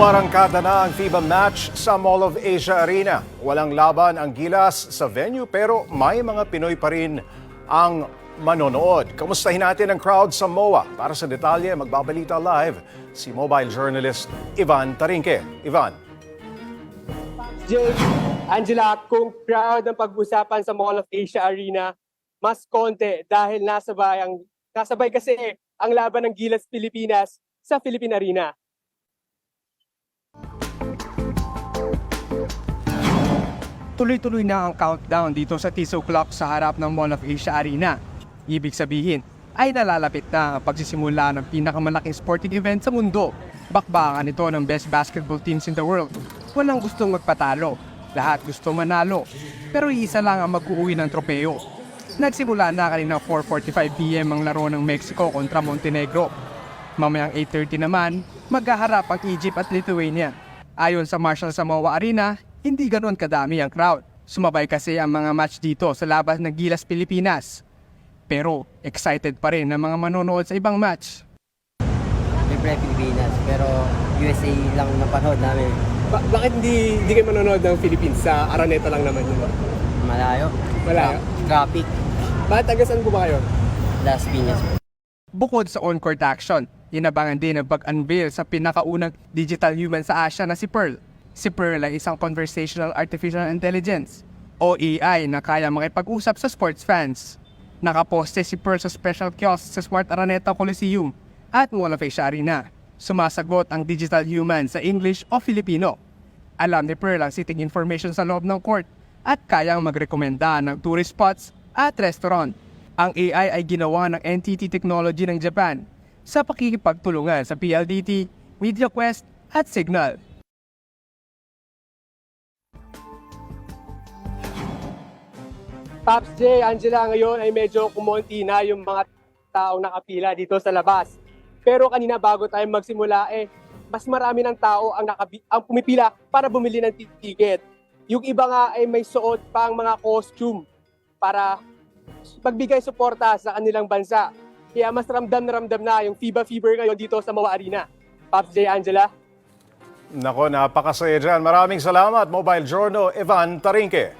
Umarangkada na ang FIBA match sa Mall of Asia Arena. Walang laban ang Gilas sa venue pero may mga Pinoy pa rin ang manonood. Kamustahin natin ang crowd sa MOA. Para sa detalye, magbabalita live si mobile journalist Ivan Tarinque. Ivan. Jake, Angela, kung crowd ang pag-usapan sa Mall of Asia Arena, mas konti dahil nasabay, ang, nasabay kasi ang laban ng Gilas Pilipinas sa Philippine Arena. Tuloy-tuloy na ang countdown dito sa Tiso Clock sa harap ng Mall of Asia Arena. Ibig sabihin, ay nalalapit na ang pagsisimula ng pinakamalaking sporting event sa mundo. Bakbakan ito ng best basketball teams in the world. Walang gustong magpatalo. Lahat gusto manalo. Pero isa lang ang mag-uwi ng tropeo. Nagsimula na kanina 4.45pm ang laro ng Mexico kontra Montenegro. Mamayang 8.30 naman, maghaharap ang Egypt at Lithuania. Ayon sa Marshall Samoa Arena, hindi ganoon kadami ang crowd. Sumabay kasi ang mga match dito sa labas ng Gilas Pilipinas. Pero excited pa rin ang mga manonood sa ibang match. Siyempre Pilipinas, pero USA lang napanood namin. Ba- bakit hindi, hindi kayo manonood ng Philippines sa Araneta lang naman yun? Malayo. Malayo? Tra- Traffic. Bakit taga saan po ba kayo? Las Piñas. Bukod sa on-court action, inabangan din ang pag-unveil sa pinakaunang digital human sa Asia na si Pearl. Si Pearl ay isang conversational artificial intelligence o AI na kaya makipag-usap sa sports fans. Nakaposte si Pearl sa special kiosk sa Smart Araneta Coliseum at Asia Arena. Sumasagot ang digital human sa English o Filipino. Alam ni Pearl ang seating information sa loob ng court at kayang magrekomenda ng tourist spots at restaurant. Ang AI ay ginawa ng NTT Technology ng Japan sa pakikipagtulungan sa PLDT, MediaQuest at Signal. Pops J, Angela, ngayon ay medyo kumonti na yung mga taong nakapila dito sa labas. Pero kanina bago tayo magsimula, eh, mas marami ng tao ang, nakabi- ang pumipila para bumili ng ticket. Yung iba nga ay may suot pa ang mga costume para magbigay suporta sa kanilang bansa. Kaya mas ramdam na ramdam na yung FIBA fever ngayon dito sa Mawa Arena. Pops J, Angela. Nako, napakasaya dyan. Maraming salamat, Mobile Journal Ivan Tarinque.